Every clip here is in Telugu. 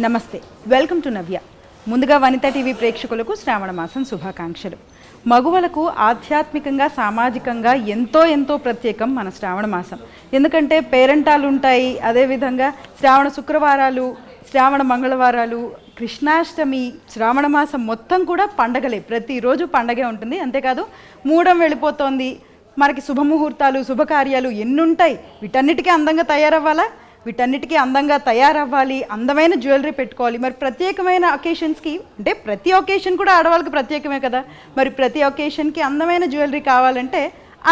నమస్తే వెల్కమ్ టు నవ్య. ముందుగా వనిత టీవీ ప్రేక్షకులకు శ్రావణ మాసం శుభాకాంక్షలు. మగువలకు ఆధ్యాత్మికంగా సామాజికంగా ఎంతో ఎంతో ప్రత్యేకం మన శ్రావణ మాసం. ఎందుకంటే పేరెంటాలు ఉంటాయి అదేవిధంగా శ్రావణ శుక్రవారాలు శ్రావణ మంగళవారాలు కృష్ణాష్టమి శ్రావణ మాసం మొత్తం కూడా పండగలే. ప్రతిరోజు పండగే ఉంటుంది. అంతేకాదు మూడం వెళ్ళిపోతోంది. మనకి శుభముహూర్తాలు శుభకార్యాలు ఎన్నుంటాయి? వీటన్నిటికీ అందంగా తయారవ్వాలా? వీటన్నిటికీ అందంగా తయారవ్వాలి అందమైన జ్యువెలరీ పెట్టుకోవాలి. మరి ప్రత్యేకమైన ఒకేషన్స్కి అంటే ప్రతి ఒకేషన్ కూడా ఆడవాళ్ళకి ప్రత్యేకమే కదా. మరి ప్రతి ఒకేషన్కి అందమైన జ్యువెలరీ కావాలంటే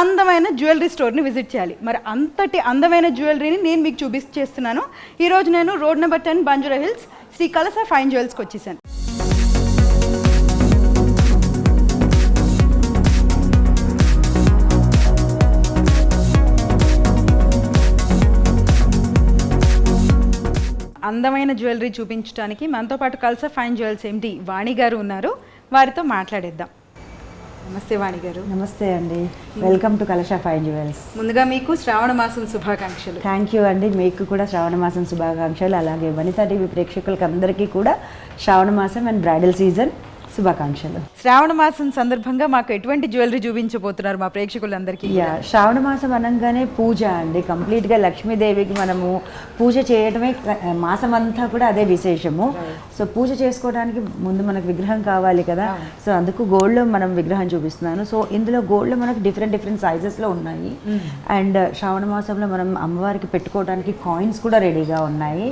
అందమైన జ్యువెలరీ స్టోర్ని విజిట్ చేయాలి. మరి అంతటి అందమైన జ్యువెలరీని నేను మీకు చూపిస్తున్నాను ఈరోజు నేను road number ten Banjara Hills Shri Kalasa fine జ్యువెల్స్కి వచ్చేసాను. అందమైన జ్యువెలరీ చూపించడానికి మనతో పాటు Kalsa fine jewels MD Vani గారు ఉన్నారు. వారితో మాట్లాడేద్దాం. నమస్తే వాణి గారు. నమస్తే అండి. Welcome to Kalasha fine jewels ముందుగా మీకు శ్రావణ మాసం శుభాకాంక్షలు. థ్యాంక్ యూ అండి. మీకు కూడా శ్రావణ మాసం శుభాకాంక్షలు. అలాగే వనితా టీవీ ప్రేక్షకులకి అందరికీ కూడా శ్రావణ మాసం అండ్ బ్రైడల్ సీజన్ శుభాకాంక్షలు. శ్రావణ మాసం సందర్భంగా మాకు ఎటువంటి జ్యువెలరీ చూపించబోతున్నారు మా ప్రేక్షకులందరికీ? యా శ్రావణ మాసం అనగానే పూజ అండి. కంప్లీట్గా లక్ష్మీదేవికి మనము పూజ చేయడమే మాసం అంతా కూడా అదే విశేషము. సో పూజ చేసుకోవడానికి ముందు మనకు విగ్రహం కావాలి కదా. సో అందుకు గోల్డ్లో మనం విగ్రహం చూపిస్తున్నాను. సో ఇందులో గోల్డ్లో మనకు డిఫరెంట్ డిఫరెంట్ సైజెస్లో ఉన్నాయి. అండ్ శ్రావణ మాసంలో మనం అమ్మవారికి పెట్టుకోవడానికి కాయిన్స్ కూడా రెడీగా ఉన్నాయి.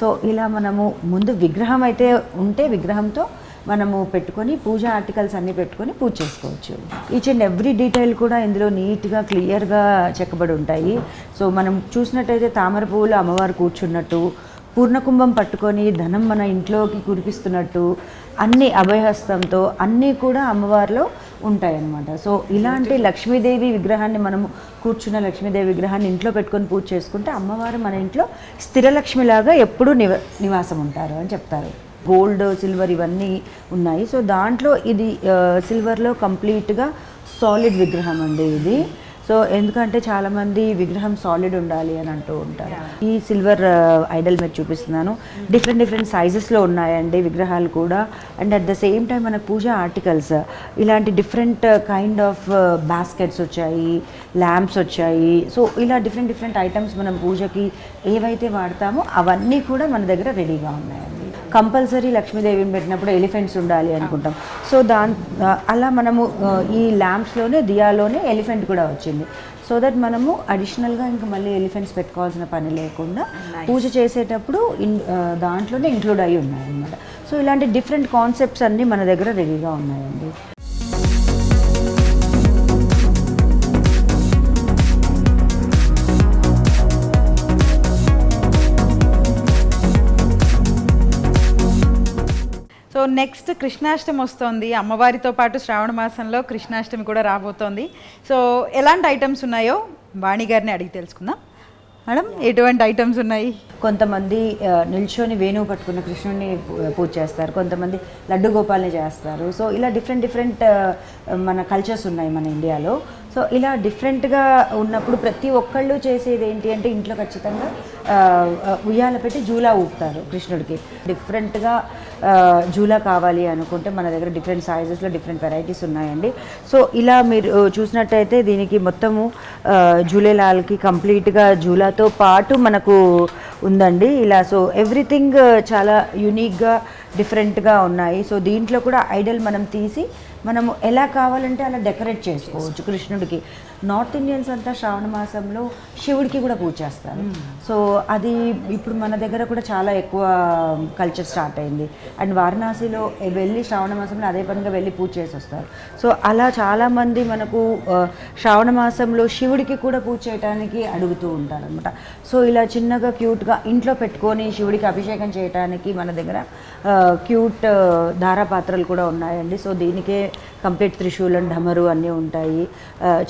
సో ఇలా మనము ముందు విగ్రహం అయితే ఉంటే విగ్రహంతో మనము పెట్టుకొని పూజ ఆర్టికల్స్ అన్నీ పెట్టుకొని పూజ చేసుకోవచ్చు. ఈచ్ అండ్ ఎవ్రీ డీటెయిల్ కూడా ఇందులో నీట్గా క్లియర్గా చెక్కబడి ఉంటాయి. సో మనం చూసినట్టయితే తామర పువ్వులు అమ్మవారు కూర్చున్నట్టు పూర్ణకుంభం పట్టుకొని ధనం మన ఇంట్లోకి కురిపిస్తున్నట్టు అన్ని అభయహస్తంతో అన్నీ కూడా అమ్మవారిలో ఉంటాయన్నమాట. సో ఇలాంటి లక్ష్మీదేవి విగ్రహాన్ని మనము కూర్చున్న లక్ష్మీదేవి విగ్రహాన్ని ఇంట్లో పెట్టుకొని పూజ చేసుకుంటే అమ్మవారు మన ఇంట్లో స్థిరలక్ష్మిలాగా ఎప్పుడూ నివ నివాసం ఉంటారు అని చెప్తారు. గోల్డ్ సిల్వర్ ఇవన్నీ ఉన్నాయి. సో దాంట్లో ఇది సిల్వర్లో కంప్లీట్గా సాలిడ్ విగ్రహం అండి ఇది. సో ఎందుకంటే చాలామంది విగ్రహం సాలిడ్ ఉండాలి అని అంటూ ఉంటారు. ఈ సిల్వర్ ఐడల్ మీద చూపిస్తున్నాను. డిఫరెంట్ డిఫరెంట్ సైజెస్లో ఉన్నాయండి విగ్రహాలు కూడా. And at the same time మన పూజ ఆర్టికల్స్. ఇలాంటి డిఫరెంట్ కైండ్ ఆఫ్ బాస్కెట్స్ వచ్చాయి. ల్యాంప్స్ వచ్చాయి. సో ఇలా డిఫరెంట్ డిఫరెంట్ ఐటమ్స్ మనం పూజకి ఏవైతే వాడతామో అవన్నీ కూడా మన దగ్గర రెడీగా ఉన్నాయండి. కంపల్సరీ లక్ష్మీదేవిని పెట్టినప్పుడు ఎలిఫెంట్స్ ఉండాలి అనుకుంటాం. సో దాని అలా మనము ఈ ల్యాంప్స్లోనే దియాలోనే ఎలిఫెంట్ కూడా వచ్చింది. సో దట్ మనము అడిషనల్గా ఇంకా మళ్ళీ ఎలిఫెంట్స్ పెట్టుకోవాల్సిన పని లేకుండా పూజ చేసేటప్పుడు ఇన్ దాంట్లోనే ఇంక్లూడ్ అయి ఉన్నాయన్నమాట. సో ఇలాంటి డిఫరెంట్ కాన్సెప్ట్స్ అన్నీ మన దగ్గర రెడీగా ఉన్నాయండి. సో నెక్స్ట్ కృష్ణాష్టమి వస్తోంది. అమ్మవారితో పాటు శ్రావణ మాసంలో కృష్ణాష్టమి కూడా రాబోతోంది. సో ఎలాంటి ఐటమ్స్ ఉన్నాయో వాణి గారిని అడిగి తెలుసుకుందాం. మేడం ఎటువంటి ఐటమ్స్ ఉన్నాయి? కొంతమంది నిల్చొని వేణువు పట్టుకున్న కృష్ణుడిని పూజ చేస్తారు. కొంతమంది లడ్డు గోపాల్ని చేస్తారు. సో ఇలా డిఫరెంట్ డిఫరెంట్ మన కల్చర్స్ ఉన్నాయి మన ఇండియాలో సో ఇలా డిఫరెంట్గా ఉన్నప్పుడు ప్రతి ఒక్కళ్ళు చేసేది ఏంటి అంటే ఇంట్లో ఖచ్చితంగా ఉయ్యాల పెట్టి జూలా ఊపుతారు కృష్ణుడికి. డిఫరెంట్గా జూలా కావాలి అనుకుంటే మన దగ్గర డిఫరెంట్ సైజెస్లో డిఫరెంట్ వెరైటీస్ ఉన్నాయండి. సో ఇలా మీరు చూసినట్టయితే దీనికి మొత్తము జూలేలాల్కి కంప్లీట్గా జూలాతో పాటు మనకు ఉందండి. ఇలా సో ఎవ్రీథింగ్ చాలా యునీక్గా డిఫరెంట్గా ఉన్నాయి. సో దీంట్లో కూడా ఐడల్ మనం తీసి మనము ఎలా కావాలంటే అలా డెకరేట్ చేసుకోవచ్చు కృష్ణుడికి. నార్త్ ఇండియన్స్ అంతా శ్రావణ మాసంలో శివుడికి కూడా పూజ చేస్తారు. సో అది ఇప్పుడు మన దగ్గర కూడా చాలా ఎక్కువ కల్చర్ స్టార్ట్ అయింది. అండ్ వారణాసిలో వెళ్ళి శ్రావణ మాసంలో అదే పనిగా వెళ్ళి పూజ చేసి వస్తారు. సో అలా చాలామంది మనకు శ్రావణ మాసంలో శివుడికి కూడా పూజ చేయడానికి అడుగుతూ ఉంటారు అనమాట సో ఇలా చిన్నగా క్యూట్గా ఇంట్లో పెట్టుకొని శివుడికి అభిషేకం చేయడానికి మన దగ్గర క్యూట్ ధారాపాత్రలు కూడా ఉన్నాయండి. సో దీనికే కంప్లీట్ త్రిశూలం ఢమరు అన్నీ ఉంటాయి.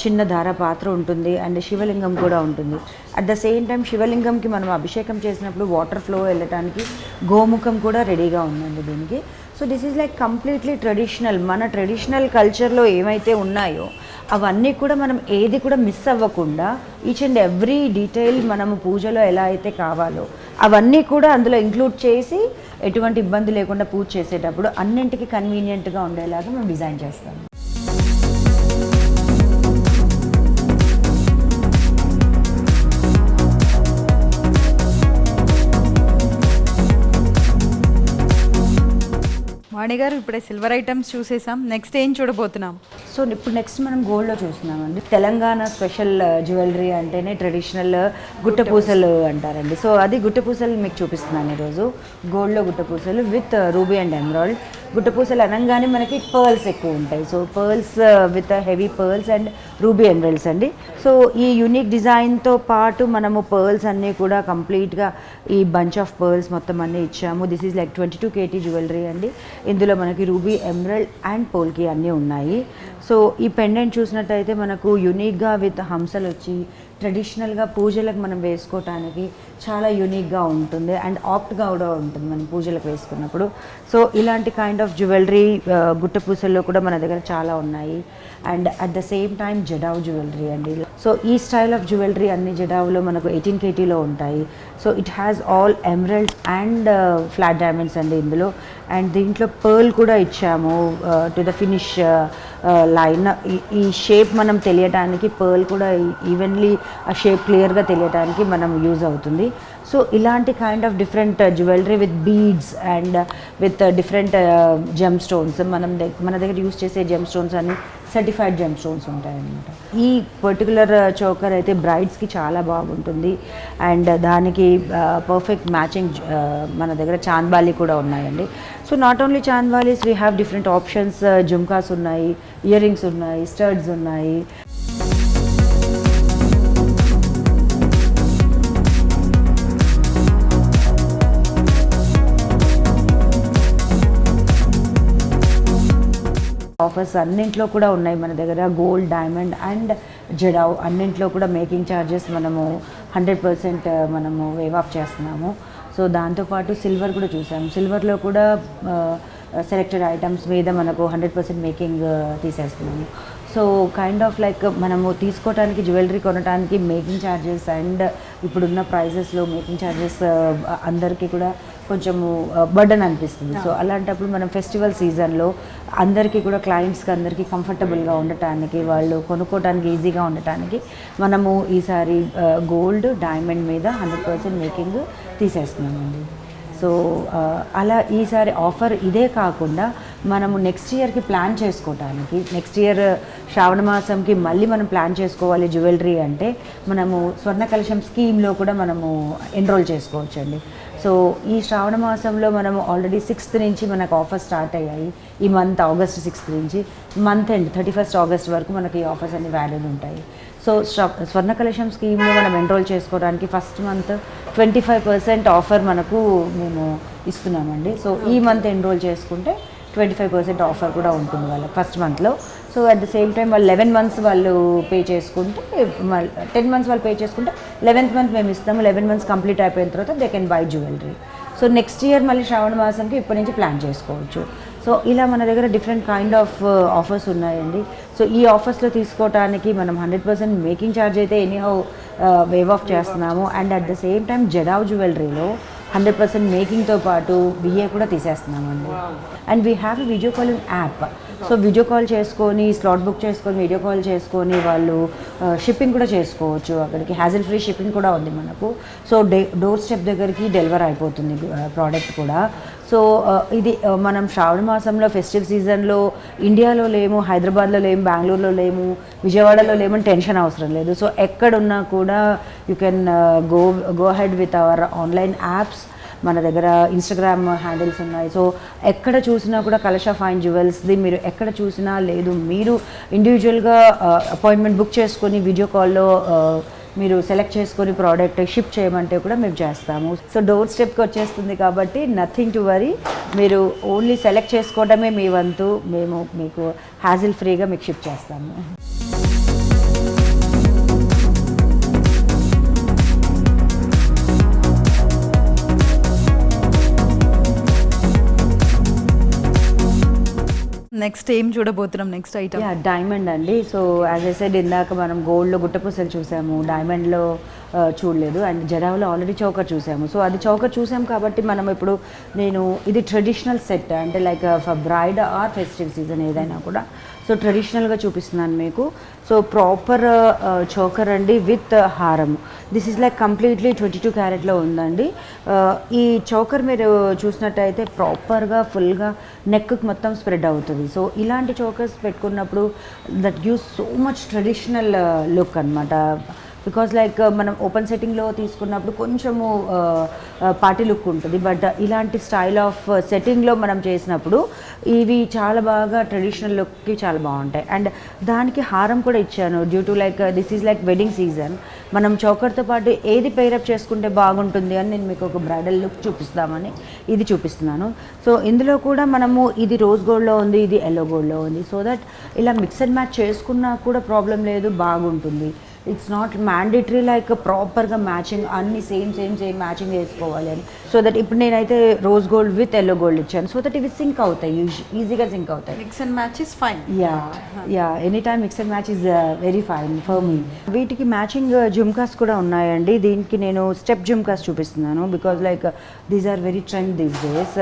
చిన్న చిన్న ధారాపాత్ర ఉంటుంది అండ్ శివలింగం కూడా ఉంటుంది. అట్ ద సేమ్ టైం శివలింగంకి మనం అభిషేకం చేసినప్పుడు వాటర్ ఫ్లో వెళ్ళటానికి గోముఖం కూడా రెడీగా ఉందండి దీనికి. So this is like completely traditional మన ట్రెడిషనల్ కల్చర్లో ఏమైతే ఉన్నాయో అవన్నీ కూడా మనం ఏది కూడా మిస్ అవ్వకుండా ఈచ్ అండ్ ఎవ్రీ డీటెయిల్ మనము పూజలో ఎలా అయితే కావాలో అవన్నీ కూడా అందులో ఇంక్లూడ్ చేసి ఎటువంటి ఇబ్బంది లేకుండా పూజ చేసేటప్పుడు అన్నింటికి కన్వీనియంట్గా ఉండేలాగా మేము డిజైన్ చేస్తాము. వాణి గారు ఇప్పుడే సిల్వర్ ఐటమ్స్ చూసేసాం. నెక్స్ట్ ఏం చూడబోతున్నాం? సో ఇప్పుడు నెక్స్ట్ మనం గోల్డ్లో చూస్తున్నామండి. తెలంగాణ స్పెషల్ జ్యువెలరీ అంటేనే ట్రెడిషనల్ గుట్ట పూసలు అంటారండి. సో అది గుట్ట పూసలు మీకు చూపిస్తున్నాను ఈరోజు. గోల్డ్లో గుట్ట పూసలు విత్ రూబీ అండ్ ఎమరాల్డ్ గుట్ట పూసలు అనగానే మనకి పర్ల్స్ ఎక్కువ ఉంటాయి. So pearls with heavy pearls and ruby emeralds అండి. సో ఈ యూనిక్ డిజైన్తో పాటు మనము పర్ల్స్ అన్నీ కూడా కంప్లీట్గా ఈ బంచ్ ఆఫ్ పర్ల్స్ మొత్తం అన్నీ ఇచ్చాము. This is like twenty two KT jewellery అండి. ఇందులో మనకి రూబీ ఎమరల్డ్ అండ్ పోల్కి అన్నీ ఉన్నాయి. సో ఈ పెండెంట్ చూసినట్టయితే మనకు యునిక్గా విత్ హంసలు వచ్చి ట్రెడిషనల్గా పూజలకు మనం వేసుకోవటానికి చాలా యూనిక్గా ఉంటుంది. అండ్ ఆప్ట్గా కూడా ఉంటుంది మనం పూజలకు వేసుకున్నప్పుడు. సో ఇలాంటి కైండ్ ఆఫ్ జ్యువెలరీ గుట్ట పూసల్లో కూడా మన దగ్గర చాలా ఉన్నాయి. And at the same time jadau jewellery అండి. సో ఈ స్టైల్ ఆఫ్ జ్యువెలరీ అన్ని జడావులో మనకు ఎయిటీన్ కేటీలో ఉంటాయి. So it has all emeralds and flat diamonds అండి ఇందులో. అండ్ దీంట్లో పర్ల్ కూడా ఇచ్చాము టు ద ఫినిష్ లైన్ ఈ షేప్ మనం తెలియటానికి పర్ల్ కూడా ఈవెన్లీ ఆ షేప్ క్లియర్గా తెలియటానికి మనం యూజ్ అవుతుంది. సో ఇలాంటి kind of different jewellery with beads and with different gemstone మనం మన దగ్గర యూజ్ చేసే జెమ్ స్టోన్స్ అన్ని సర్టిఫైడ్ జెమ్ స్టోన్స్ ఉంటాయన్నమాట. ఈ పర్టికులర్ చోకర్ uh, అయితే బ్రైడ్స్కి చాలా బాగుంటుంది. అండ్ uh, దానికి uh, పర్ఫెక్ట్ మ్యాచింగ్ మన దగ్గర చాంద్బాలి కూడా ఉన్నాయండి. So not only chandbalis we have different options jhumkas ఉన్నాయి ఇయర్ రింగ్స్ ఉన్నాయి స్టర్డ్స్ ఉన్నాయి. ఆఫర్స్ అన్నింట్లో కూడా ఉన్నాయి మన దగ్గర. గోల్డ్ డైమండ్ అండ్ జడావ్ అన్నింట్లో కూడా మేకింగ్ ఛార్జెస్ మనము హండ్రెడ్ పర్సెంట్ మనము వేవ్ ఆఫ్ చేస్తున్నాము. సో దాంతోపాటు సిల్వర్ కూడా చూసాము సిల్వర్లో కూడా సెలెక్టెడ్ ఐటమ్స్ మీద మనకు హండ్రెడ్ పర్సెంట్ మేకింగ్ తీసేస్తున్నాము. సో కైండ్ ఆఫ్ లైక్ మనము తీసుకోవడానికి జ్యువెలరీ కొనడానికి మేకింగ్ ఛార్జెస్ అండ్ ఇప్పుడున్న ప్రైజెస్లో మేకింగ్ ఛార్జెస్ అందరికీ కూడా కొంచెము బర్డన్ అనిపిస్తుంది. సో అలాంటప్పుడు మనం ఫెస్టివల్ సీజన్లో అందరికీ కూడా క్లయింట్స్కి అందరికీ కంఫర్టబుల్గా ఉండటానికి వాళ్ళు కొనుక్కోవడానికి ఈజీగా ఉండటానికి మనము ఈసారి గోల్డ్ డైమండ్ మీద హండ్రెడ్ పర్సెంట్ మేకింగ్ తీసేస్తున్నామండి. సో అలా ఈసారి ఆఫర్ ఇదే కాకుండా మనము నెక్స్ట్ ఇయర్కి ప్లాన్ చేసుకోవటానికి నెక్స్ట్ ఇయర్ శ్రావణ మాసంకి మళ్ళీ మనం ప్లాన్ చేసుకోవాలి జ్యువెలరీ అంటే మనము స్వర్ణ కలశం స్కీమ్లో కూడా మనము ఎన్రోల్ చేసుకోవచ్చండి. సో ఈ శ్రావణ మాసంలో మనము ఆల్రెడీ సిక్స్త్ నుంచి మనకు ఆఫర్స్ స్టార్ట్ అయ్యాయి. ఈ మంత్ ఆగస్ట్ సిక్స్త్ నుంచి. Month end thirty first August వరకు మనకి ఈ ఆఫర్స్ అన్ని వ్యాలిడ్ ఉంటాయి. సో స్వ- స్వర్ణ కలశం స్కీమ్లో మనం ఎన్రోల్ చేసుకోవడానికి first month twenty five percent offer మనకు మేము ఇస్తున్నామండి. సో ఈ మంత్ ఎన్రోల్ చేసుకుంటే ట్వంటీ ఫైవ్ పర్సెంట్ ఆఫర్ కూడా ఉంటుంది వాళ్ళకి ఫస్ట్ మంత్లో so at the same time వాళ్ళు లెవెన్ మంత్స్ వాళ్ళు పే చేసుకుంటే టెన్ మంత్స్ వాళ్ళు పే చేసుకుంటే లెవెన్త్ మంత్ మేము ఇస్తాము లెవెన్ మంత్స్ కంప్లీట్ అయిపోయిన తర్వాత they can buy jewellery so next year మళ్ళీ శ్రావణ మాసంకి ఇప్పటి నుంచి ప్లాన్ చేసుకోవచ్చు. సో ఇలా మన దగ్గర డిఫరెంట్ కైండ్ ఆఫ్ ఆఫర్స్ ఉన్నాయండి. సో ఈ ఆఫర్స్లో తీసుకోవడానికి మనం హండ్రెడ్ పర్సెంట్ మేకింగ్ ఛార్జ్ అయితే ఎనీహౌ వేవ్ ఆఫ్ చేస్తున్నాము. And at the same time jadau జ్యువెలరీలో hundred percent మేకింగ్తో పాటు విఏ కూడా తీసేస్తున్నామండి. And we have video calling app so video call చేసుకొని స్లాట్ బుక్ చేసుకొని వీడియో కాల్ చేసుకొని వాళ్ళు షిప్పింగ్ కూడా చేసుకోవచ్చు. అక్కడికి హ్యాజిల్ ఫ్రీ షిప్పింగ్ కూడా ఉంది మనకు. సో డే డోర్ స్టెప్ దగ్గరికి డెలివర్ అయిపోతుంది ప్రోడక్ట్ కూడా. సో ఇది మనం శ్రావణ మాసంలో ఫెస్టివ్ సీజన్లో ఇండియాలో లేము హైదరాబాద్లో లేము బెంగళూరులో లేము విజయవాడలో లేమని టెన్షన్ అవసరం లేదు. సో ఎక్కడున్నా కూడా you can go ahead with our online apps మన దగ్గర ఇన్స్టాగ్రామ్ హ్యాండిల్స్ ఉన్నాయి. సో ఎక్కడ చూసినా కూడా కలష ఫైన్ జ్యువెల్స్ది మీరు ఎక్కడ చూసినా లేదు. మీరు ఇండివిజువల్గా అపాయింట్మెంట్ బుక్ చేసుకొని వీడియో కాల్లో మీరు సెలెక్ట్ చేసుకొని ప్రోడక్ట్ షిప్ చేయమంటే కూడా మేము చేస్తాము. సో డోర్ స్టెప్కి వచ్చేస్తుంది కాబట్టి నథింగ్ టు వరీ మీరు ఓన్లీ సెలెక్ట్ చేసుకోవడమే మీ వంతు. మేము మీకు హ్యాజిల్ ఫ్రీగా మీకు షిప్ చేస్తాము. నెక్స్ట్ ఏం చూడబోతున్నాం? నెక్స్ట్ ఐటమ్ డైమండ్ అండి. సో యాజ్ ఐ సెడ్ ఇందాక మనం గోల్డ్లో గుట్టపూసలు చూసాము. డైమండ్లో uh, చూడలేదు. అండ్ జడావులో ఆల్రెడీ చౌకర్ చూసాము. సో అది చౌకర్ చూసాం కాబట్టి మనం ఇప్పుడు నేను ఇది ట్రెడిషనల్ సెట్ అంటే like for bride or festive season ఏదైనా కూడా సో ట్రెడిషనల్గా చూపిస్తున్నాను మీకు. సో ప్రాపర్ చోకర్ అండి విత్ హారం this is like completely twenty two క్యారెట్లో ఉందండి. Uh, ఈ చోకర్ మీరు చూసినట్టయితే ప్రాపర్గా ఫుల్గా నెక్కి మొత్తం స్ప్రెడ్ అవుతుంది. సో ఇలాంటి చోకర్స్ పెట్టుకున్నప్పుడు that gives so much traditional look అనమాట బికాజ్ లైక్ uh, మనం ఓపెన్ సెట్టింగ్లో తీసుకున్నప్పుడు కొంచెము uh, uh, పార్టీ లుక్ ఉంటుంది. బట్ ఇలాంటి స్టైల్ ఆఫ్ సెట్టింగ్లో మనం చేసినప్పుడు ఇవి చాలా బాగా ట్రెడిషనల్ లుక్కి చాలా బాగుంటాయి. అండ్ దానికి హారం కూడా ఇచ్చాను. Due to like this is like wedding season మనం చౌకర్తో పాటు ఏది పేరప్ చేసుకుంటే బాగుంటుంది అని నేను మీకు ఒక బ్రైడల్ లుక్ చూపిస్తామని ఇది చూపిస్తున్నాను. సో ఇందులో కూడా మనము ఇది రోజ్ గోల్డ్లో ఉంది ఇది ఎల్లో గోల్డ్లో ఉంది. సో దట్ ఇలా మిక్స్ అండ్ మ్యాచ్ చేసుకున్నా కూడా ప్రాబ్లం లేదు బాగుంటుంది. ఇట్స్ నాట్ మ్యాండేటరీ లైక్ ప్రాపర్గా మ్యాచింగ్ అన్ని సేమ్ సేమ్ సేమ్ మ్యాచింగ్ చేసుకోవాలి అని. సో దట్ ఇప్పుడు నేనైతే rose gold with yellow gold ఇచ్చాను. సో దట్ ఇవి సింక్ అవుతాయి ఈజీగా సింక్ అవుతాయి. Mix and match is fine yeah yeah any time mix and match is very fine for me వీటికి మ్యాచింగ్ జుమ్కాస్ కూడా ఉన్నాయండి. దీనికి నేను స్టెప్ జుమ్కాస్ చూపిస్తున్నాను because like these are very trend these days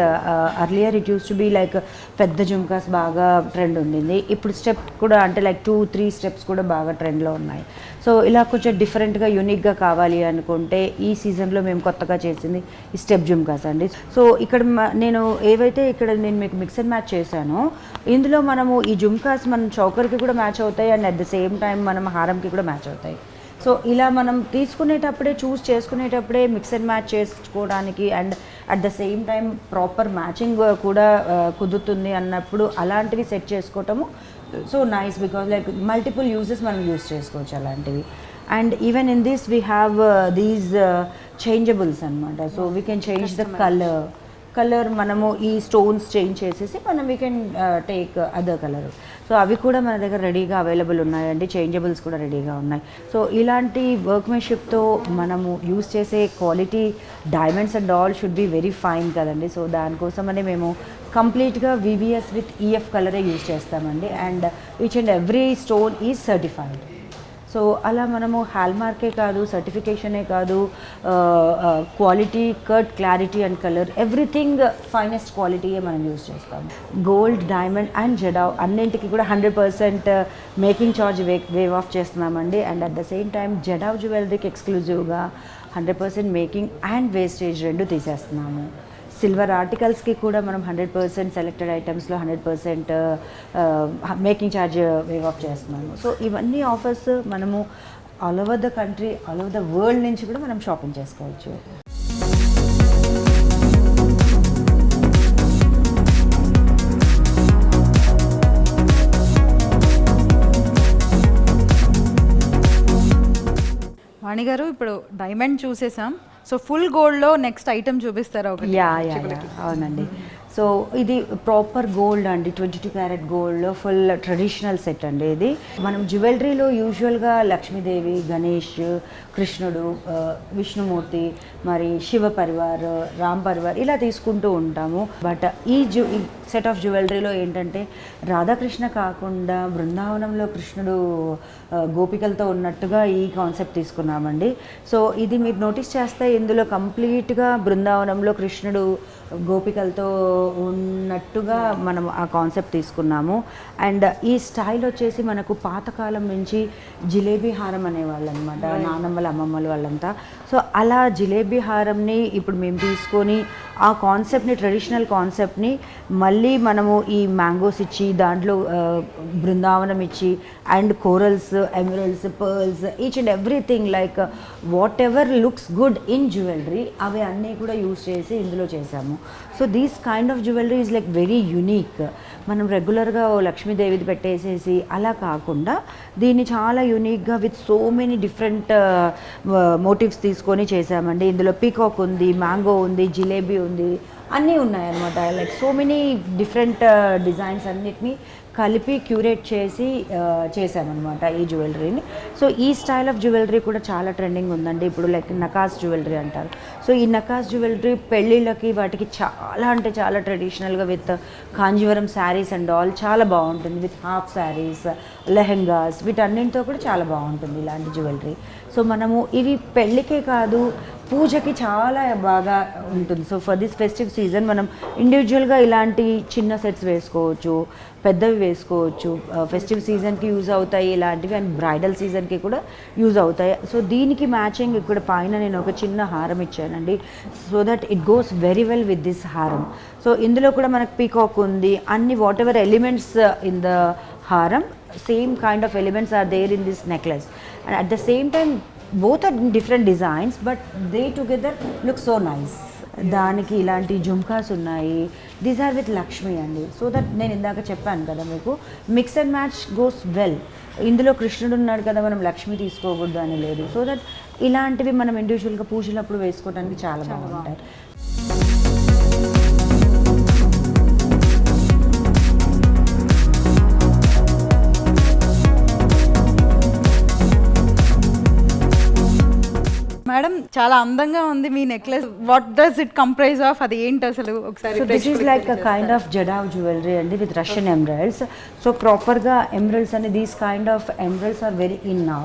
earlier it used to be like పెద్ద జుమ్కాస్ బాగా ట్రెండ్ ఉండింది. ఇప్పుడు స్టెప్ కూడా అంటే లైక్ టూ త్రీ స్టెప్స్ కూడా బాగా ట్రెండ్లో ఉన్నాయి. సో ఇలా కొంచెం డిఫరెంట్గా యూనిక్గా కావాలి అనుకుంటే ఈ సీజన్లో మేము కొత్తగా చేసింది ఈ స్టెప్ జుమ్కాస్ అండి. సో ఇక్కడ మ- నేను ఏవైతే ఇక్కడ నేను మీకు మిక్స్ అండ్ మ్యాచ్ చేశానో ఇందులో మనము ఈ జుమ్కాస్ మనం చౌకర్కి కూడా మ్యాచ్ అవుతాయి and at the same time మనం హారంకి కూడా మ్యాచ్ అవుతాయి. సో ఇలా మనం తీసుకునేటప్పుడే చూస్ చేసుకునేటప్పుడే మిక్స్ అండ్ మ్యాచ్ చేసుకోవడానికి and at the same time proper matching కూడా కుదురుతుంది అన్నప్పుడు అలాంటివి సెట్ చేసుకోవటము so nice because like multiple uses మనం యూస్ చేసుకోవచ్చు అలాంటివి. And even in this we have these changeables అనమాట so we can change the colour colour మనము ఈ స్టోన్స్ చేంజ్ చేసేసి మనం we can take other colour so అవి కూడా మన దగ్గర రెడీగా అవైలబుల్ ఉన్నాయండి. చేంజబుల్స్ కూడా రెడీగా ఉన్నాయి. సో ఇలాంటి వర్క్మెన్షిప్తో మనము యూస్ చేసే quality diamonds and all should be very fine కదండి. సో దానికోసమనే మేము కంప్లీట్గా వివిఎస్ విత్ ఈఎఫ్ కలరే యూస్ చేస్తామండి. And each and every stone is certified so అలా మనము హాల్మార్కే కాదు సర్టిఫికేషనే కాదు quality cut clarity and colour everything finest క్వాలిటీయే మనం యూజ్ చేస్తాం గోల్డ్ డైమండ్ అండ్ జడావ్ అన్నింటికి కూడా hundred percent making charge way waive off చేస్తున్నామండి. And at the same time jadau జ్యువెలరీకి ఎక్స్క్లూజివ్గా hundred percent making and wastage రెండు తీసేస్తున్నాము. సిల్వర్ ఆర్టికల్స్కి కూడా మనం hundred percent selected ఐటమ్స్లో hundred percent making charge waive off చేస్తున్నాము. సో ఇవన్నీ ఆఫర్స్ మనము all over the country all over the world నుంచి కూడా మనం షాపింగ్ చేసుకోవచ్చు. వాణి గారు ఇప్పుడు డైమండ్ చూసేసాం. సో ఫుల్ గోల్డ్లో నెక్స్ట్ ఐటమ్ చూపిస్తారా ఒకటి? యా యా అవునండి. సో ఇది ప్రాపర్ గోల్డ్ అండి. Twenty two carat gold full traditional set అండి ఇది. మనం జ్యువెలరీలో యూజువల్గా లక్ష్మీదేవి గణేష్ కృష్ణుడు విష్ణుమూర్తి మరి శివ పరివార్ రామ్ పరివార్ ఇలా తీసుకుంటూ ఉంటాము. బట్ ఈ జు ఈ సెట్ ఆఫ్ జ్యువెలరీలో ఏంటంటే రాధాకృష్ణ కాకుండా బృందావనంలో కృష్ణుడు గోపికలతో ఉన్నట్టుగా ఈ కాన్సెప్ట్ తీసుకున్నామండి. సో ఇది మీరు నోటీస్ చేస్తే ఇందులో కంప్లీట్గా బృందావనంలో కృష్ణుడు గోపికలతో ఉన్నట్టుగా మనం ఆ కాన్సెప్ట్ తీసుకున్నాము. అండ్ ఈ స్టైల్ వచ్చేసి మనకు పాతకాలం నుంచి జిలేబీ హారం అనేవాళ్ళు అనమాట నానమ్మల అమ్మమ్మల వాళ్ళంతా. సో అలా జిలేబీ హారంని ఇప్పుడు మేము తీసుకొని ఆ కాన్సెప్ట్ని ట్రెడిషనల్ కాన్సెప్ట్ని మళ్ళీ మనము ఈ మ్యాంగోస్ ఇచ్చి దాంట్లో బృందావనం ఇచ్చి and corals emeralds pearls each and everything like whatever looks good in jewellery అవి అన్నీ కూడా యూస్ చేసి ఇందులో చేశాము. So these kind of jewellery is like very unique మనం రెగ్యులర్గా ఓ లక్ష్మీదేవిది పెట్టేసేసి అలా కాకుండా దీన్ని చాలా యునీక్గా with so many different motifs తీసుకొని చేశామండి. ఇందులో పీకాక్ ఉంది మ్యాంగో ఉంది జిలేబీ ఉంది అన్నీ ఉన్నాయన్నమాట. Like so many different designs అన్నిటినీ కలిపి క్యూరేట్ చేసి చేశామన్నమాట ఈ జ్యువెలరీని. సో ఈ స్టైల్ ఆఫ్ జ్యువెలరీ కూడా చాలా ట్రెండింగ్ ఉందండి. ఇప్పుడు లైక్ నకాస్ జ్యువెలరీ అంటారు. సో ఈ నకాస్ జ్యువెలరీ పెళ్ళిళ్ళకి వాటికి చాలా అంటే చాలా ట్రెడిషనల్గా with Kanjeevaram saris and all చాలా బాగుంటుంది. విత్ హాఫ్ శారీస్ లెహెంగాస్ వీటన్నింటితో కూడా చాలా బాగుంటుంది ఇలాంటి జ్యువెలరీ. సో మనము ఇవి పెళ్ళికే కాదు పూజకి చాలా బాగా ఉంటుంది. So for this festive season మనం ఇండివిజువల్గా ఇలాంటి చిన్న సెట్స్ వేసుకోవచ్చు పెద్దవి వేసుకోవచ్చు. ఫెస్టివ్ సీజన్కి యూజ్ అవుతాయి ఇలాంటివి అండ్ బ్రైడల్ సీజన్కి కూడా యూజ్ అవుతాయి. సో దీనికి మ్యాచింగ్ ఇక్కడ పైన నేను ఒక చిన్న హారం ఇచ్చానండి. So that it goes very well with this haram. So ఇందులో కూడా మనకు పీకాక్ ఉంది. అన్ని whatever elements in the haram same kind of elements are there in this necklace and at the same time both are different designs but they together look so nice దానికి ఇలాంటి జుమ్కాస్ ఉన్నాయి. దీస్ ఆర్ విత్ లక్ష్మి అండి. సో దట్ నేను ఇందాక చెప్పాను కదా మీకు mix and match goes well ఇందులో కృష్ణుడు ఉన్నాడు కదా మనం లక్ష్మి తీసుకోకూడదు అని లేదు. సో దట్ ఇలాంటివి మనం ఇండివిజువల్గా పూజలప్పుడు వేసుకోవడానికి చాలా బాగుంటాయి. చాలా అందంగా ఉంది మీ necklace what does it comprise of అది ఏంటి అసలు? ఒకసారి this is like a kind of jadau jewellery అండి విత్ రష్యన్ ఎమరల్డ్స్ సో ప్రాపర్గా ఎమరల్డ్స్ అని these kind of emeralds are very in now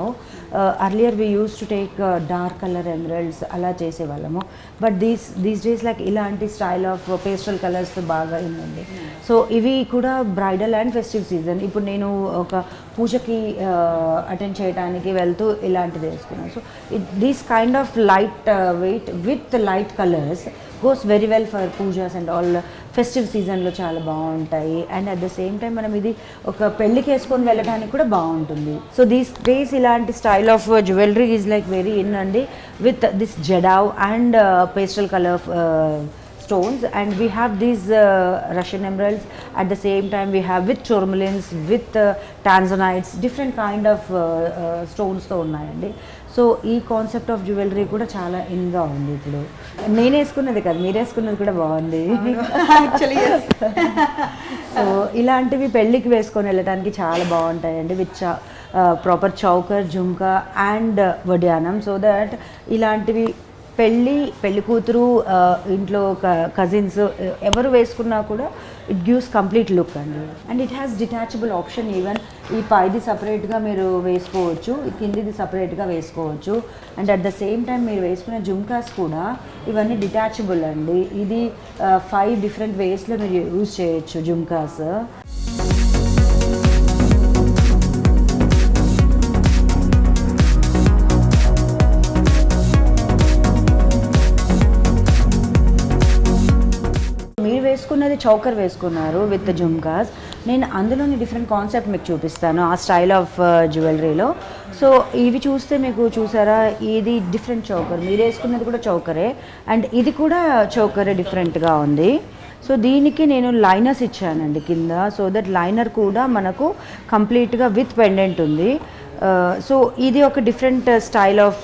earlier we use to take dark colour emeralds అలా చేసేవాళ్ళము. But these these days like ఇలాంటి స్టైల్ ఆఫ్ పేస్టల్ కలర్స్ బాగా ఉందండి సో ఇవి కూడా బ్రైడల్ అండ్ ఫెస్టివ్ సీజన్ ఇప్పుడు నేను ఒక పూజకి అటెండ్ చేయడానికి వెళ్తూ ఇలాంటిది వేసుకున్నాను. So these kind of light weight with light colours goes very well for pujas and all festive సీజన్లో చాలా బాగుంటాయి. And at the same time మనం ఇది ఒక పెళ్ళికి వేసుకొని వెళ్ళడానికి కూడా బాగుంటుంది. సో దీస్ డేస్ ఇలాంటి style of jewellery is like very in అండి with this jadau and uh, pastel colour uh, stones. And we have these uh, Russian emeralds at the same time we have with tourmalines with tanzanites different kind of స్టోన్స్తో ఉన్నాయండి. సో ఈ కాన్సెప్ట్ ఆఫ్ జ్యువెలరీ కూడా చాలా ఇన్గా ఉంది ఇప్పుడు. నేను వేసుకున్నది కదా మీరు వేసుకున్నది కూడా బాగుంది. సో ఇలాంటివి పెళ్ళికి వేసుకొని వెళ్ళడానికి చాలా బాగుంటాయండి. With proper choker jhumka and vaddanam. So that ఇలాంటివి పెళ్ళి పెళ్ళి కూతురు ఆ, ఇంట్లో కజిన్స్ ఎవరు వేసుకున్నా కూడా ఇట్ గివ్స్ కంప్లీట్ లుక్ అండి. And it has detachable option even ఈ పైది సపరేట్గా మీరు వేసుకోవచ్చు ఈ కిందిది సపరేట్గా వేసుకోవచ్చు. And at the same time మీరు వేసుకునే జుమ్కాస్ కూడా ఇవన్నీ డిటాచబుల్ అండి. ఇది ఫైవ్ డిఫరెంట్ వేస్లో మీరు యూజ్ చేయొచ్చు జుమ్కాస్. చౌకర్ వేసుకున్నారు విత్ జుమ్కాస్. నేను అందులోని డిఫరెంట్ కాన్సెప్ట్ మీకు చూపిస్తాను ఆ స్టైల్ ఆఫ్ జ్యువెలరీలో సో ఇవి చూస్తే మీకు చూసారా? ఇది డిఫరెంట్ చౌకర్. మీరు వేసుకున్నది కూడా చౌకరే. అండ్ ఇది కూడా చౌకరే డిఫరెంట్గా ఉంది. సో దీనికి నేను లైనర్స్ ఇచ్చానండి కింద. సో దట్ లైనర్ కూడా మనకు కంప్లీట్గా విత్ పెండెంట్ ఉంది. Uh, సో ఇది ఒక డిఫరెంట్ స్టైల్ ఆఫ్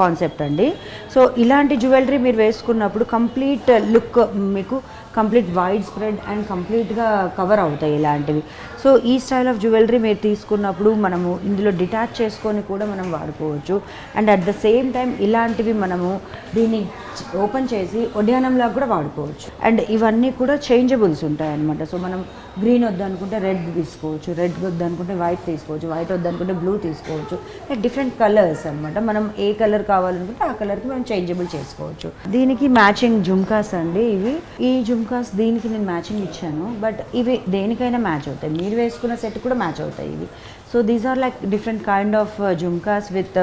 కాన్సెప్ట్ అండి. సో ఇలాంటి జ్యువెలరీ మీరు వేసుకున్నప్పుడు కంప్లీట్ లుక్ uh, మీకు కంప్లీట్ వైడ్ స్ప్రెడ్ అండ్ కంప్లీట్గా కవర్ అవుతాయి ఇలాంటివి. సో ఈ స్టైల్ ఆఫ్ జ్యువెలరీ మీరు తీసుకున్నప్పుడు మనము ఇందులో డిటాచ్ చేసుకొని కూడా మనం వాడుకోవచ్చు. And at the same time ఇలాంటివి మనము దీన్ని ఓపెన్ చేసి ఒడ్యానంలా కూడా వాడుకోవచ్చు. అండ్ ఇవన్నీ కూడా చేంజబుల్స్ ఉంటాయి అనమాట సో మనం గ్రీన్ వద్దనుకుంటే రెడ్ తీసుకోవచ్చు రెడ్ వద్దనుకుంటే వైట్ తీసుకోవచ్చు వైట్ వద్దనుకుంటే బ్లూ తీసుకోవచ్చు. డిఫరెంట్ కలర్స్ అనమాట మనం ఏ కలర్ కావాలనుకుంటే ఆ కలర్కి మనం చేంజబుల్ చేసుకోవచ్చు. దీనికి మ్యాచింగ్ జుమ్కాస్ అండి ఇవి. ఈ జుమ్కాస్ దీనికి నేను మ్యాచింగ్ ఇచ్చాను. బట్ ఇవి దేనికైనా మ్యాచ్ అవుతాయి. మీరు వేసుకున్న సెట్ కూడా మ్యాచ్ అవుతాయి ఇవి. So these are like different kind of jhumkas with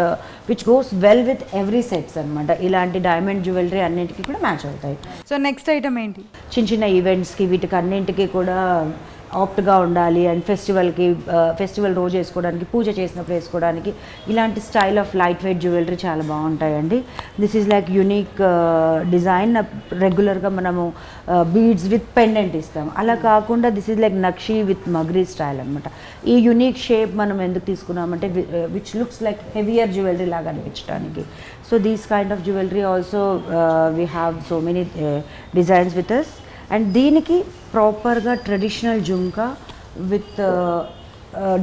which goes well with every sets అనమాట ఇలాంటి డైమండ్ జ్యువెలరీ అన్నిటికీ కూడా మ్యాచ్ అవుతాయి. సో నెక్స్ట్ ఐటమ్ ఏంటి? చిన్న చిన్న ఈవెంట్స్కి వీటికి అన్నింటికి కూడా ఆప్ట్గా ఉండాలి అండ్ ఫెస్టివల్కి ఫెస్టివల్ రోజు వేసుకోవడానికి పూజ చేసినప్పుడు వేసుకోవడానికి ఇలాంటి style of light weight jewellery చాలా బాగుంటాయండి. This is like unique design రెగ్యులర్గా మనము బీడ్స్ విత్ పెండెంట్ ఇస్తాం అలా కాకుండా this is like nakshi with magri style అనమాట ఈ యునిక్ షేప్ మనం ఎందుకు తీసుకున్నామంటే which looks like heavier jewellery లాగా అనిపించడానికి. So these kind of jewellery also we have so many designs with us and దీనికి ప్రాపర్గా traditional jhumka with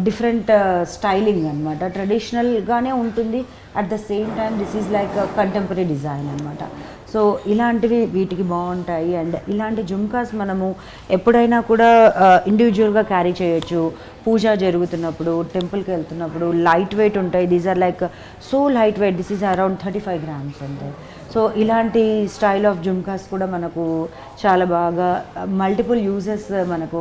different styling అనమాట ట్రెడిషనల్గానే ఉంటుంది. At the same time this is like contemporary design అనమాట సో ఇలాంటివి వీటికి బాగుంటాయి. అండ్ ఇలాంటి జుమ్కాస్ మనము ఎప్పుడైనా కూడా ఇండివిజువల్గా క్యారీ చేయొచ్చు. పూజ జరుగుతున్నప్పుడు టెంపుల్కి వెళ్తున్నప్పుడు లైట్ వెయిట్ ఉంటాయి. These are like so light weight this is around thirty five grams అంతే. సో ఇలాంటి స్టైల్ ఆఫ్ జుమ్కాస్ కూడా మనకు చాలా బాగా మల్టిపుల్ యూజెస్ మనకు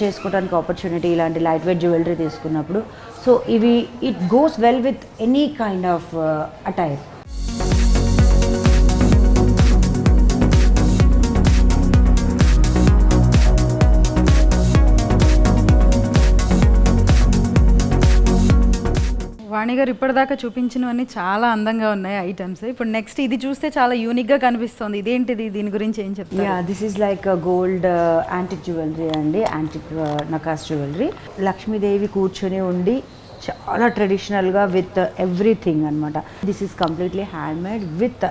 చేసుకోవడానికి ఆపర్చునిటీ ఇలాంటి లైట్ వెయిట్ జ్యువెలరీ తీసుకున్నప్పుడు. సో ఇవి it goes well with any kind of attire Vani garu ఇప్పటిదాకా చూపించినవన్నీ చాలా అందంగా ఉన్నాయి ఐటమ్స్ ఇప్పుడు నెక్స్ట్ ఇది చూస్తే చాలా యూనిక్గా కనిపిస్తుంది. ఇదేంటిది? దీని గురించి ఏం చెప్తారు? This is like gold antique jewellery అండి. యాంటిక్ నకాస్ జ్యువెలరీ లక్ష్మీదేవి కూర్చొని ఉండి చాలా ట్రెడిషనల్గా విత్ ఎవ్రీథింగ్ అనమాట this is completely hand made with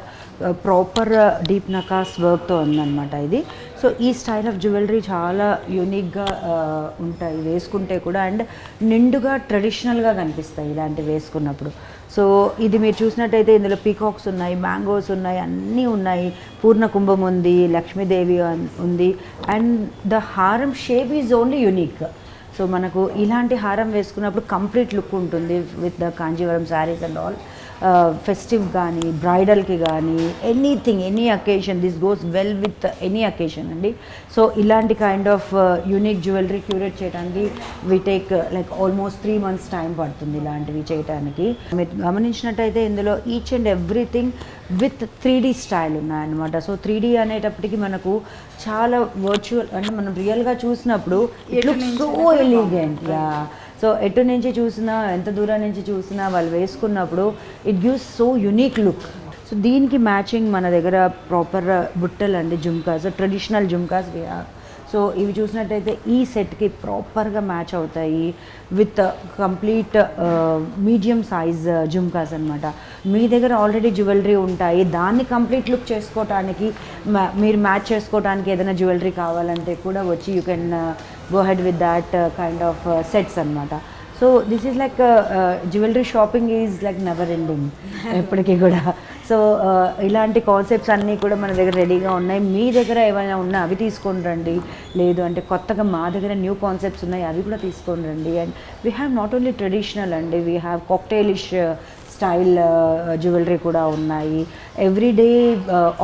proper deep nakas వర్క్తో ఉందన్నమాట ఇది. సో ఈ స్టైల్ ఆఫ్ జ్యువెలరీ చాలా యూనిక్గా uh, ఉంటాయి. వేసుకుంటే కూడా అండ్ నిండుగా ట్రెడిషనల్గా కనిపిస్తాయి ఇలాంటివి వేసుకున్నప్పుడు. సో ఇది మీరు చూసినట్టయితే ఇందులో పీకాక్స్ ఉన్నాయి మ్యాంగోస్ ఉన్నాయి అన్నీ ఉన్నాయి. పూర్ణ కుంభం ఉంది లక్ష్మీదేవి ఉంది. And the haram shape is only unique so మనకు ఇలాంటి హారం వేసుకున్నప్పుడు కంప్లీట్ లుక్ ఉంటుంది with the Kanjeevaram saris and all festive కానీ బ్రైడల్కి కానీ anything any occasion this goes well with any occasion అండి. సో ఇలాంటి kind of unique jewellery curate చేయడానికి we take like almost three months time పడుతుంది ఇలాంటివి చేయడానికి మీరు గమనించినట్టయితే ఇందులో each and everything with three D style ఉన్నాయన్నమాట. సో త్రీ డీ అనేటప్పటికి మనకు చాలా వర్చువల్ అంటే మనం రియల్గా చూసినప్పుడు it look so elegant yeah so ఎటు నుంచి చూసినా ఎంత దూరం నుంచి చూసినా వాళ్ళు వేసుకున్నప్పుడు it gives so unique look so దీనికి మ్యాచింగ్ మన దగ్గర ప్రాపర్ బుట్టలు అండి జుమ్కాస్ ట్రెడిషనల్ జుమ్కాస్ సో ఇవి చూసినట్టయితే ఈ సెట్కి ప్రాపర్గా మ్యాచ్ అవుతాయి with complete medium size jhumkas అనమాట మీ దగ్గర ఆల్రెడీ జ్యువెలరీ ఉంటాయి. దాన్ని కంప్లీట్ లుక్ చేసుకోవటానికి మీరు మ్యాచ్ చేసుకోవడానికి ఏదైనా జ్యువెలరీ కావాలంటే కూడా వచ్చి you can go ahead with that kind of sets అనమాట so this is like jewellery shopping is like never ending ఎప్పటికీ కూడా. సో ఇలాంటి కాన్సెప్ట్స్ అన్నీ కూడా మన దగ్గర రెడీగా ఉన్నాయి. మీ దగ్గర ఏమైనా ఉన్నా అవి తీసుకొని రండి. లేదు అంటే కొత్తగా మా దగ్గర న్యూ కాన్సెప్ట్స్ ఉన్నాయి అవి కూడా తీసుకొని రండి. And we have not only traditional అండి we have cocktailish style jewellery కూడా ఉన్నాయి. ఎవ్రీడే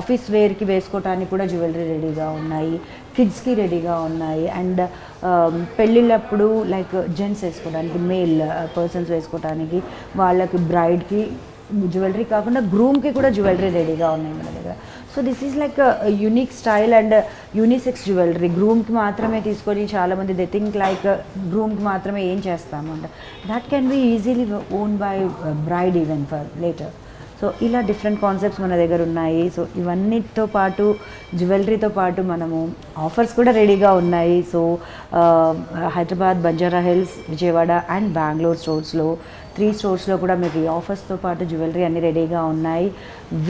ఆఫీస్ వేర్కి వేసుకోవడానికి కూడా జ్యువెలరీ రెడీగా ఉన్నాయి. కిడ్స్కి రెడీగా ఉన్నాయి. అండ్ Um, పెళ్ళిళ్ళప్పుడు లైక్ జెంట్స్ వేసుకోవడానికి మేల్ పర్సన్స్ uh, వేసుకోవడానికి వాళ్ళకి బ్రైడ్కి జ్యువెలరీ కాకుండా గ్రూమ్కి కూడా జ్యువెలరీ రెడీగా ఉన్నాయి మన దగ్గర. So this is like unique style and unisex jewellery గ్రూమ్కి మాత్రమే తీసుకొని చాలామంది దే థింక్ లైక్ గ్రూమ్కి మాత్రమే ఏం చేస్తామంట. That can be easily own by bride even for later so ఇలా డిఫరెంట్ కాన్సెప్ట్స్ మన దగ్గర ఉన్నాయి. సో ఇవన్నిటితో పాటు జ్యువెలరీతో పాటు మనము ఆఫర్స్ కూడా రెడీగా ఉన్నాయి. So Hyderabad Banjara hills Vijayawada and Bengaluru స్టోర్స్లో three స్టోర్స్లో కూడా మీకు ఈ ఆఫర్స్తో పాటు జ్యువెలరీ అన్ని రెడీగా ఉన్నాయి.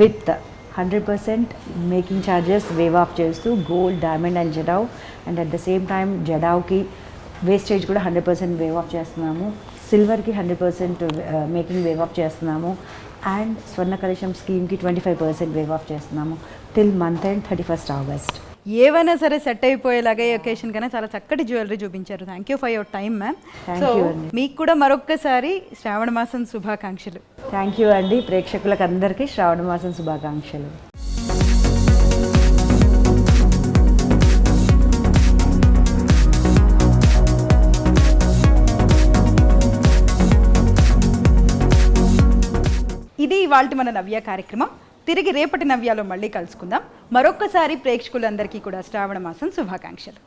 With hundred percent making charges waive off చేస్తూ gold diamond and jadau. And at the same time జడావ్కి wastage కూడా హండ్రెడ్ పర్సెంట్ వేవ్ ఆఫ్ చేస్తున్నాము. సిల్వర్కి hundred percent making waive off చేస్తున్నాము. And Swarna Kalasam స్కీమ్కి twenty five percent waive off చేస్తున్నాము. Till month and thirty first August ఏవైనా సరే సెట్ అయిపోయేలాగా ఈ ఒకేషన్ కన్నా చాలా చక్కటి జ్యువెలరీ చూపించారు. Thank you for your time ma'am so. మీకు కూడా మరొక్కసారి శ్రావణ మాసం శుభాకాంక్షలు. థ్యాంక్ యూ అండి ప్రేక్షకులకు అందరికీ శ్రావణ మాసం శుభాకాంక్షలు. ఇది ఇవాళ మన నవ్య కార్యక్రమం. తిరిగి రేపటి నవ్యాలో మళ్ళీ కలుసుకుందాం. మరొక్కసారి ప్రేక్షకులందరికీ కూడా శ్రావణ మాసం శుభాకాంక్షలు.